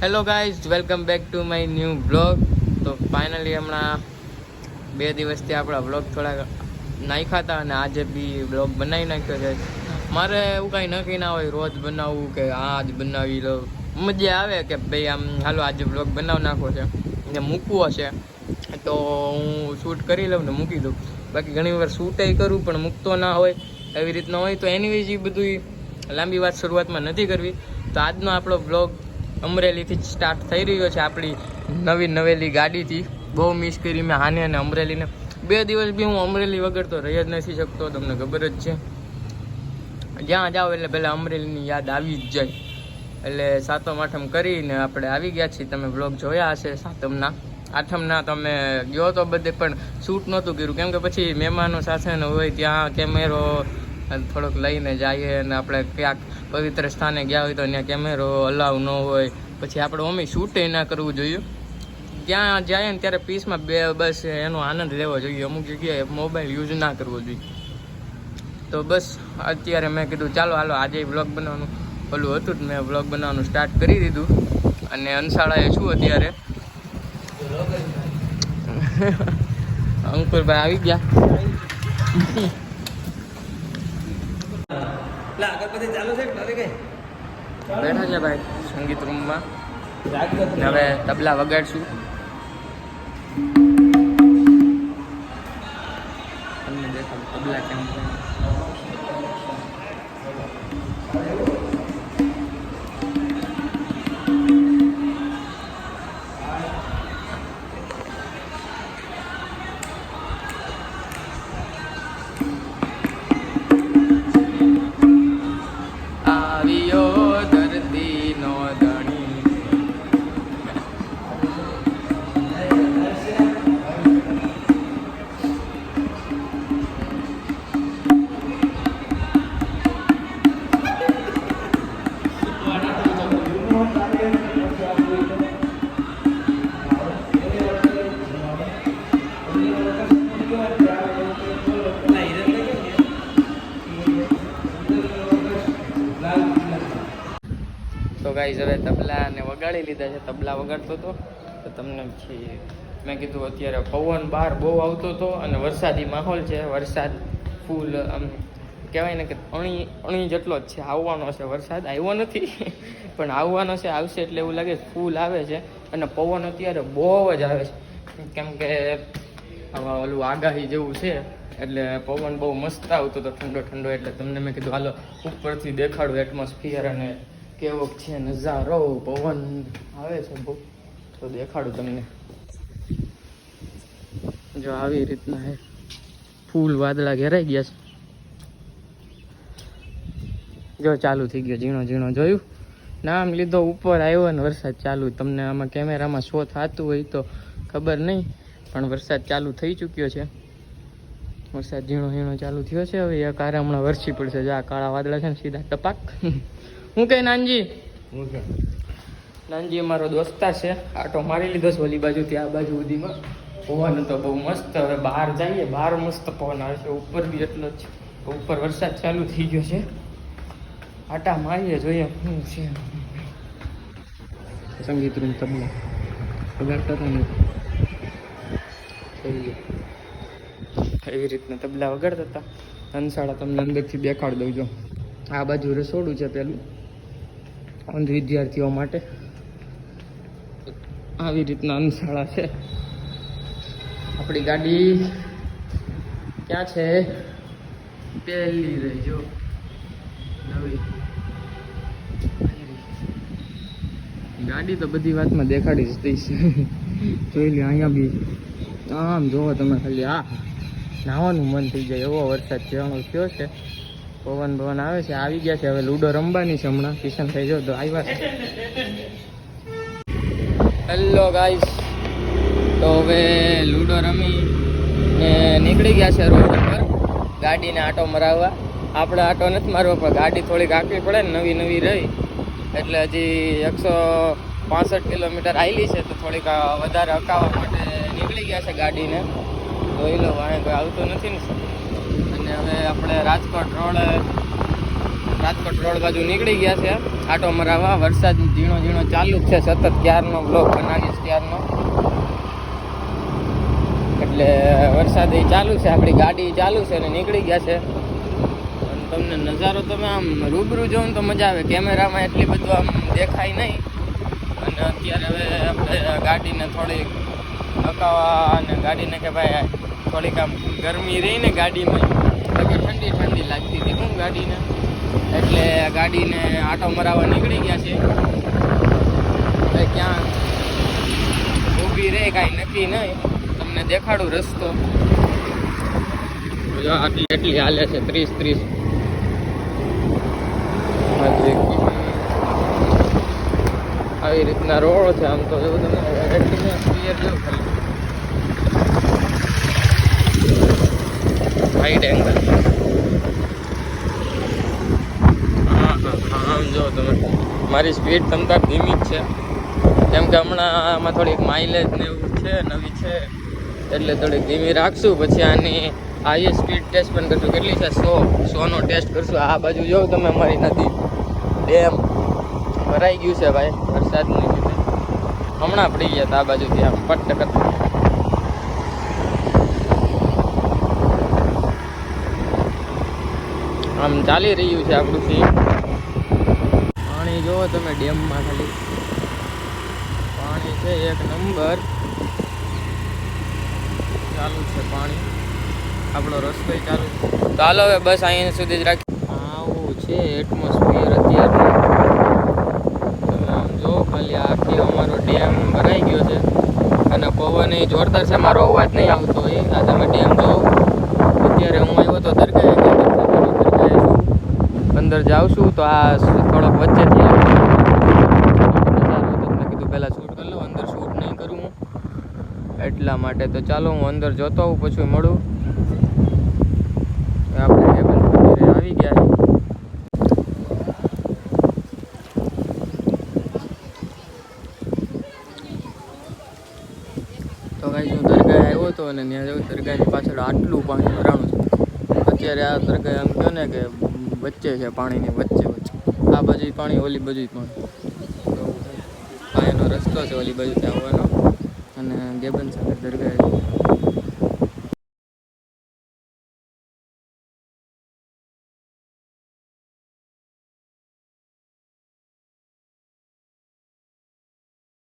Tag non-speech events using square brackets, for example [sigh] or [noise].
Hello guys welcome back to my new blog તો finally હમણાં બે દિવસથી આપણા બ્લોગ થોડા નાખ્યા હતા અને આજે બી બ્લોગ બનાવી નાખ્યો છે. મારે એવું કાંઈ નક્કી ના હોય રોજ બનાવવું કે આ આજ બનાવી લો મજા આવે કે ભાઈ આમ, હાલો, આજે બ્લોગ બનાવી નાખો છે. ને મૂકવો છે તો હું શૂટ કરી લઉં ને મૂકી દઉં. બાકી ઘણી વાર શૂટે કરું પણ મૂકતો ના હોય એવી રીતના હોય તો એની એ બધું લાંબી વાત શરૂઆતમાં નથી કરવી. તો આજનો આપણો બ્લોગ અમરેલીથી સ્ટાર્ટ થઈ રહ્યો છે આપણી નવી નવેલી ગાડીથી. બહુ મિસ કરી મેં હાને અને અમરેલીને. બે દિવસ બી હું અમરેલી વગર તો રહી જ નથી શકતો, તમને ખબર જ છે. જ્યાં જાઓ એટલે પહેલાં અમરેલીની યાદ આવી જ જાય. એટલે સાતમ આઠમ કરીને આપણે આવી ગયા છીએ. તમે બ્લોગ જોયા હશે સાતમના. આઠમના તમે ગયો તો બધે, પણ શૂટ નહોતું કર્યું. કેમ કે પછી મહેમાનો સાથે હોય, ત્યાં કેમેરો થોડોક લઈને જઈએ અને આપણે ક્યાંક પવિત્ર સ્થાને ગયા હોય તો ત્યાં કેમેરો અલાવ ન હોય. પછી આપણે મમ્મી શૂટે ના કરવું જોઈએ. ત્યાં જાય ને ત્યારે પીસમાં બે બસ એનો આનંદ લેવો જોઈએ. અમુક જગ્યાએ મોબાઈલ યુઝ ના કરવો જોઈએ. તો બસ અત્યારે મેં કીધું, ચાલો, હાલો, આજે બ્લોગ બનાવવાનું. ઓલું હતું જ મેં બ્લોગ બનાવવાનું સ્ટાર્ટ કરી દીધું. અને અંશાળાએ શું અત્યારે? [laughs] અંકુરભાઈ આવી ગયા. બેઠા છે ભાઈ સંગીત રૂમમાં. હવે તબલા વગાડશું. તમને દેખાડ તબલા કેમ ગાઈઝ હવે તબલાને વગાડી લીધા છે. તબલા વગાડતો હતો. તો તમને મેં કીધું અત્યારે પવન બહાર બહુ આવતો હતો અને વરસાદી માહોલ છે. વરસાદ ફૂલ આમ કહેવાય ને કે અણી અણી જેટલો જ છે. આવવાનો છે વરસાદ. આવ્યો નથી. [laughs] પણ આવવાનો છે, આવશે એટલે એવું લાગે ફૂલ આવે છે અને પવન અત્યારે બહુ જ આવે છે. કેમ કે ઓલું આગાહી જેવું છે એટલે પવન બહુ મસ્ત આવતો હતો. ઠંડો ઠંડો એટલે તમને મેં કીધું, હાલો ઉપરથી દેખાડું એટમોસ્ફિયર અને કેવો છે, નજારો, પવન, આવે છે બહુ. તો દેખાડું તમને. જો આવી રીતના હે. ફૂલ વાદળા ઘેરાઈ ગયા છે. જો ચાલુ થઈ ગયો, ઝીણો ઝીણો જોયું? નામ લીધો, ઉપર આવ્યો ને વરસાદ ચાલુ. તમને આમાં કેમેરામાં શો થતું હોય તો ખબર નહીં, પણ વરસાદ ચાલુ થઈ ચૂક્યો છે. વરસાદ ઝીણો ઝીણો ચાલુ થયો છે. હવે એક આરે હમણાં વરસી પડશે. જો આ કાળા વાદળા છે ને, સીધા ટપાક. હું કે નાનજી? નાનજી અમારો દોસ્તા છે. આટો મારી લીધો છે ઓલી બાજુથી આ બાજુ સુધીમાં. પવન હતો બહુ મસ્ત. હવે બહાર જઈએ બહાર મસ્ત પવન આવે છે. ઉપર બી એટલો જ. ઉપર વરસાદ ચાલુ થઈ ગયો છે. આટા મારીએ જોઈએ શું છે. સંગીત રૂમ તબલા વગાડતા હતા ને? એવી રીતના તબલા વગાડતા હતા. અંશાળા તમને અંદરથી દેખાડી દઉં જો. આ બાજુ રસોડું છે પેલું. અંધ વિદ્યાર્થીઓ માટે આવી રીતના અંધશાળા છે. આપણી ગાડી ક્યાં છે? પહેલી રહી જો. નવી. ગાડી તો બધી વાતમાં દેખાડી જ દઈશ. જોઈ લે અહીંયા બી. આમ જોવો તમે ખાલી આ નાવાનું મન થઈ જાય એવો વરસાદ જેવાનો થયો છે. પવન ભવન આવે છે, આવી ગયા છે. હવે લૂડો રમવાની છે હમણાં. કિશન થઈ જો તો આવ્યા છે. હેલો ગાઈસ તો હવે લૂડો રમી ને નીકળી ગયા છે રોડ ઉપર. ગાડીને આટો મરાવવા. આપણે આટો નથી મારવો, પણ ગાડી થોડીક આંકવી પડે ને નવી નવી રહી. એટલે હજી એકસો પાસઠ કિલોમીટર આવેલી છે, તો થોડીક વધારે અકાવવા માટે નીકળી ગયા છે ગાડીને. જોઈ લો વાંહે કોઈ આવતું નથી ને? અને હવે આપણે રાજકોટ રોડ રાજકોટ રોડ બાજુ નીકળી ગયા છે. આટો મરાવા, વરસાદ ઝીણો ઝીણો ચાલુ જ છે. સતત ક્યારનો બ્લોક બનાવીશ ક્યારનો. એટલે વરસાદ એ ચાલુ છે. આપણી ગાડી ચાલુ છે અને નીકળી ગયા છે. તમને નજારો તમે આમ રૂબરૂ જોઉં તો મજા આવે. કેમેરામાં એટલી બધું આમ દેખાય નહીં. અને અત્યારે હવે આપણે ગાડીને થોડીક અકાવા અને ગાડીને કે ભાઈ થોડીક આમ ગરમી રહી ને ગાડીમાં. ઠંડી ઠંડી લાગતી હતી હું ગાડીને. એટલે ગાડીને આટો મરાવવા નીકળી ગયા છે. એટલે ક્યાં ઊભી રહે કાંઈ નક્કી નહીં. તમને દેખાડું રસ્તો. આટલી એટલી હાલે છે, ત્રીસ ત્રીસ. આવી રીતના રોડ છે, આમ તો એવું તમે એટલી ક્લિયર જો વાઈડ એંગલ આમ જો તમે, મારી સ્પીડ તમતા ધીમી જ છે. કેમ કે હમણાં આમાં થોડીક માઇલેજ ને એવું છે, નવી છે, એટલે થોડીક ધીમી રાખશું. પછી આની હાઈ સ્પીડ ટેસ્ટ પણ કરશું. કેટલી છે? સો. સોનો ટેસ્ટ કરશું. આ બાજુ જો તમે અમારી નદી. ડેમ ભરાઈ ગયું છે ભાઈ, વરસાદની લીધે હમણાં પડી ગયા હતા આ બાજુથી આમ પટ્ટ કરતા આમ ચાલી રહ્યું છે આપણું સીમ પાણી જોવો તમે ડેમમાં ખાલી. પાણી છે એક નંબર. ચાલુ છે પાણી. આપણો રસ્તો ચાલુ છે. ચાલો હવે બસ અહીંયા સુધી જ રાખી આવું છે એટમોસ્ફિયર અત્યારે તમે આમ જો ખાલી આખી અમારો ડેમ ભરાઈ ગયો છે. અને પવન એ જોરદાર છે. મારો અવાજ નહીં આવતો એ આ તમે ડેમ જો અત્યારે હું આવ્યો તો દરગાહે ગયો તો દરગાહે છું અંદર જાઉં છું, તો આ થોડોક હતો. મેં કીધું પહેલાં શૂટ કરી લઉં, અંદર શૂટ નહીં કરું એટલા માટે તો ચાલો હું અંદર જોતો આવું, પછી મળું. આપણે આવી ગયા તો ગાઈ હું દરગાહ આવ્યો હતો અને ત્યાં જવું દરગાહની પાછળ આટલું પાણી ભરાણું છે. અત્યારે આ દરગાહ એમ કહો ને કે વચ્ચે છે, પાણીની વચ્ચે વચ્ચે. આ બાજુ પાણી, ઓલી બાજુ પાણી. પાયાનો રસ્તો છે, ઓલી બાજુ આવવાનો અને ગેબન સાગર દરગાહ